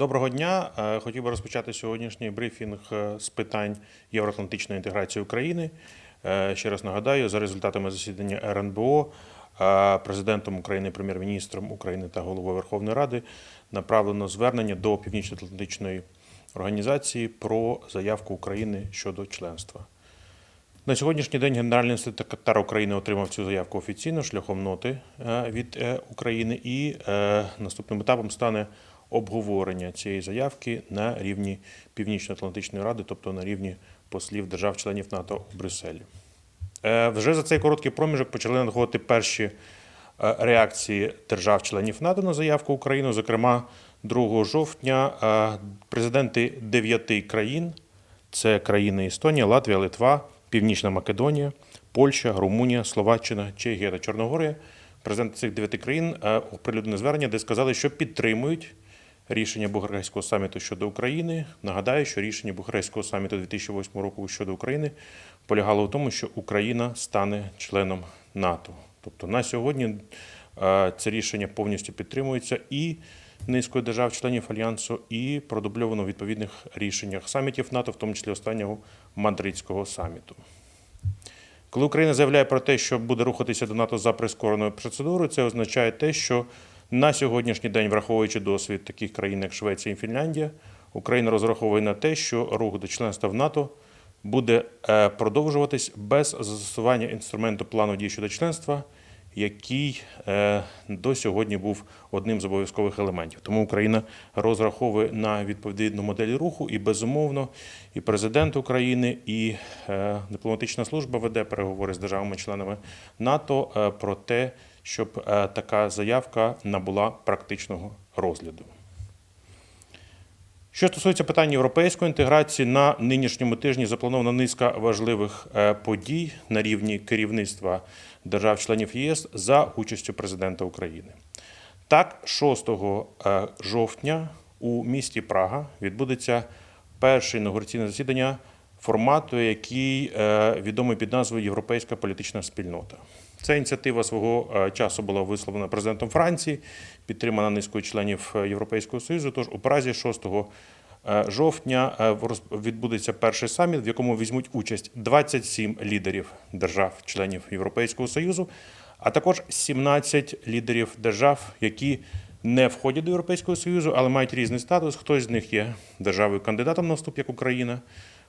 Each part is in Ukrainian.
Доброго дня. Е, Хотів би розпочати сьогоднішній брифінг е, з питань євроатлантичної інтеграції України. Е, Ще раз нагадаю, за результатами засідання РНБО президентом України, прем'єр-міністром України та головою Верховної Ради направлено звернення до Північно-Атлантичної організації про заявку України щодо членства. На сьогоднішній день Генеральний секретар України отримав цю заявку офіційно шляхом ноти від України, і наступним етапом стане обговорення цієї заявки на рівні Північно-Атлантичної ради, тобто на рівні послів держав-членів НАТО у Брюсселі. Е, Вже за цей короткий проміжок почали надходити перші е, реакції держав-членів НАТО на заявку України. Зокрема, 2 жовтня е, президенти дев'яти країн це країни Естонія, Латвія, Литва, Північна Македонія, Польща, Румунія, Словаччина, Чехія та Чорногорія. Президенти цих дев'яти країн оприлюднили звернення, де сказали, що підтримують рішення Бухарестського саміту щодо України. Нагадаю, що рішення Бухарестського саміту 2008 року щодо України полягало в тому, що Україна стане членом НАТО. Тобто на сьогодні е, це рішення повністю підтримується і низкою держав-членів альянсу, і продубльовано в відповідних рішеннях самітів НАТО, в тому числі останнього Мадридського саміту. Коли Україна заявляє про те, що буде рухатися до НАТО за прискореною процедурою, це означає те, що на сьогоднішній день, враховуючи досвід таких країн, як Швеція і Фінляндія, Україна розраховує на те, що рух до членства в НАТО буде е, продовжуватись без застосування інструменту плану дій щодо членства, який е, до сьогодні був одним з обов'язкових елементів. Тому Україна розраховує на відповідну модель руху, і безумовно, і президент України, і е, дипломатична служба веде переговори з державами-членами НАТО про те, щоб е, така заявка набула практичного розгляду. Що стосується питань європейської інтеграції, на нинішньому тижні запланована низка важливих е, подій на рівні керівництва держав-членів ЄС за участю президента України. Так, 6 е, жовтня у місті Прага відбудеться перше інаугураційне засідання формату, який відомий під назвою Європейська політична спільнота. Ця ініціатива свого е, часу була висловлена президентом Франції, підтримана низкою членів е, Європейського Союзу. Тож у Празі 6 е, жовтня відбудеться перший саміт, в якому візьмуть участь 27 лідерів держав-членів Європейського Союзу, а також 17 лідерів держав, які не входять до Європейського Союзу, але мають різний статус. Хтось з них є державою кандидатом на вступ, як Україна.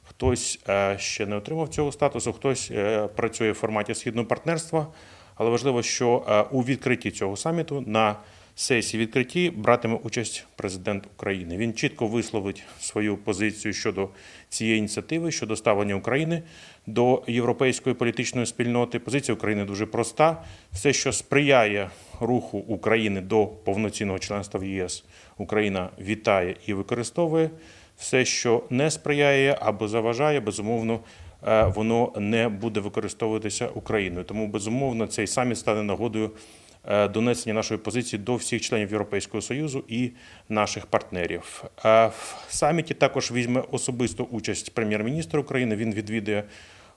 Хтось е, ще не отримав цього статусу, хтось е, працює в форматі східного партнерства. Але важливо, що е, у відкритті цього саміту на сесії відкритті братиме участь президент України. Він чітко висловить свою позицію щодо цієї ініціативи, щодо ставлення України до європейської політичної спільноти. Позиція України дуже проста. Все, що сприяє руху України до повноцінного членства в ЄС, Україна вітає і використовує. Все, що не сприяє або заважає, безумовно, е, воно не буде використовуватися Україною. Тому, безумовно, цей саміт стане нагодою е, донесення нашої позиції до всіх членів Європейського Союзу і наших партнерів. Е, В саміті також візьме особисту участь прем'єр-міністр України. Він відвідує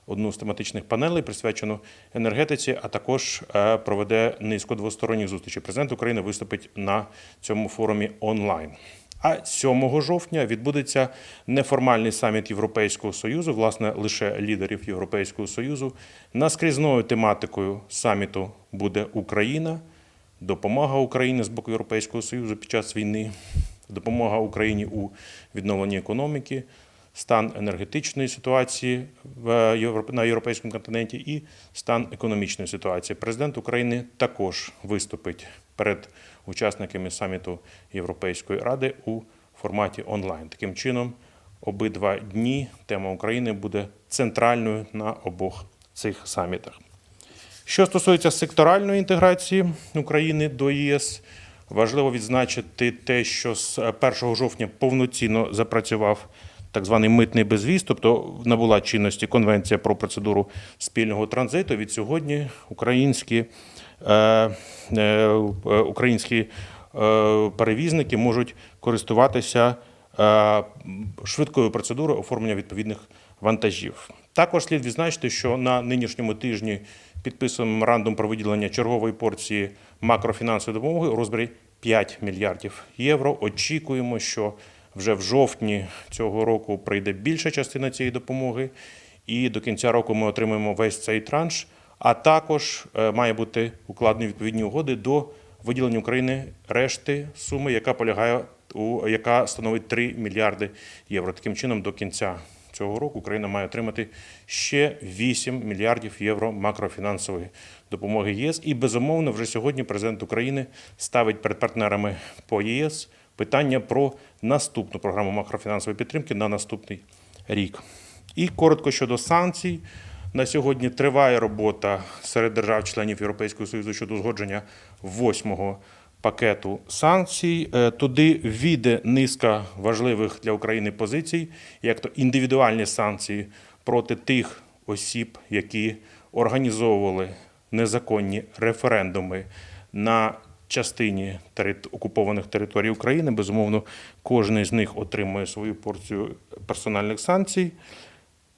одну з тематичних панелей, присвячену енергетиці, а також проведе низку двосторонніх зустрічей. Президент України виступить на цьому форумі онлайн. А 7 жовтня відбудеться неформальний саміт Європейського союзу, власне, лише лідерів Європейського союзу. Наскрізною тематикою саміту буде Україна, допомога Україні з боку Європейського союзу під час війни, допомога Україні у відновленні економіки, стан енергетичної ситуації на європейському континенті і стан економічної ситуації. Президент України також виступить перед учасниками саміту Європейської ради у форматі онлайн. Таким чином, обидва дні тема України буде центральною на обох цих самітах. Що стосується секторальної інтеграції України до ЄС, важливо відзначити те, що з 1 жовтня повноцінно запрацював так званий митний безвіз, тобто набула чинності Конвенція про процедуру спільного транзиту. Від сьогодні українські, українські е, перевізники можуть користуватися е, швидкою процедурою оформлення відповідних вантажів. Також слід відзначити, що на нинішньому тижні підписано меморандум про виділення чергової порції макрофінансової допомоги у розмірі 5 мільярдів євро. Очікуємо, що вже в жовтні цього року прийде більша частина цієї допомоги, і до кінця року ми отримаємо весь цей транш. А також е, має бути укладені відповідні угоди до виділення України решти суми, яка полягає у яка становить 3 мільярди євро. Таким чином, до кінця цього року Україна має отримати ще 8 мільярдів євро макрофінансової допомоги ЄС. І безумовно, вже сьогодні президент України ставить перед партнерами по ЄС питання про наступну програму макрофінансової підтримки на наступний рік. І коротко щодо санкцій. На сьогодні триває робота серед держав-членів Європейського Союзу щодо узгодження восьмого пакету санкцій. Е, Туди війде низка важливих для України позицій, як то індивідуальні санкції проти тих осіб, які організовували незаконні референдуми на частині окупованих територій України. Безумовно, кожен з них отримує свою порцію персональних санкцій.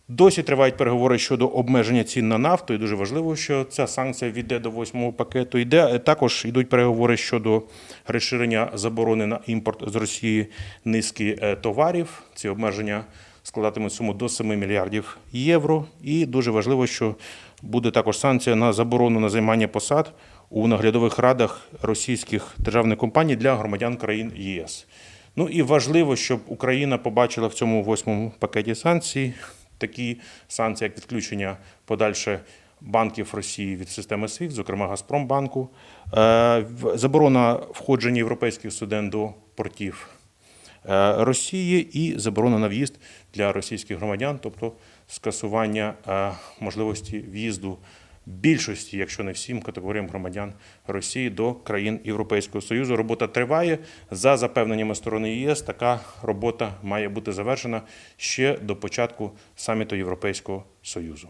Досі тривають переговори щодо обмеження цін на нафту, і дуже важливо, що ця санкція війде до восьмого пакету. Йде також йдуть переговори щодо розширення заборони на імпорт з Росії низки е, товарів. Ці обмеження складатимуть суму до 7 мільярдів євро. І дуже важливо, що буде також санкція на заборону на займання посад у наглядових радах російських державних компаній для громадян країн ЄС. Ну і важливо, щоб Україна побачила в цьому восьмому пакеті санкцій такі санкції, як відключення подальше банків Росії від системи СВІФ, зокрема Газпромбанку, е, заборона входження європейських суден до портів е, Росії і заборона на в'їзд для російських громадян, тобто скасування е, можливості в'їзду більшості, якщо не всім категоріям громадян Росії до країн Європейського Союзу. Робота триває. За запевненнями сторони ЄС, така робота має бути завершена ще до початку саміту Європейського Союзу.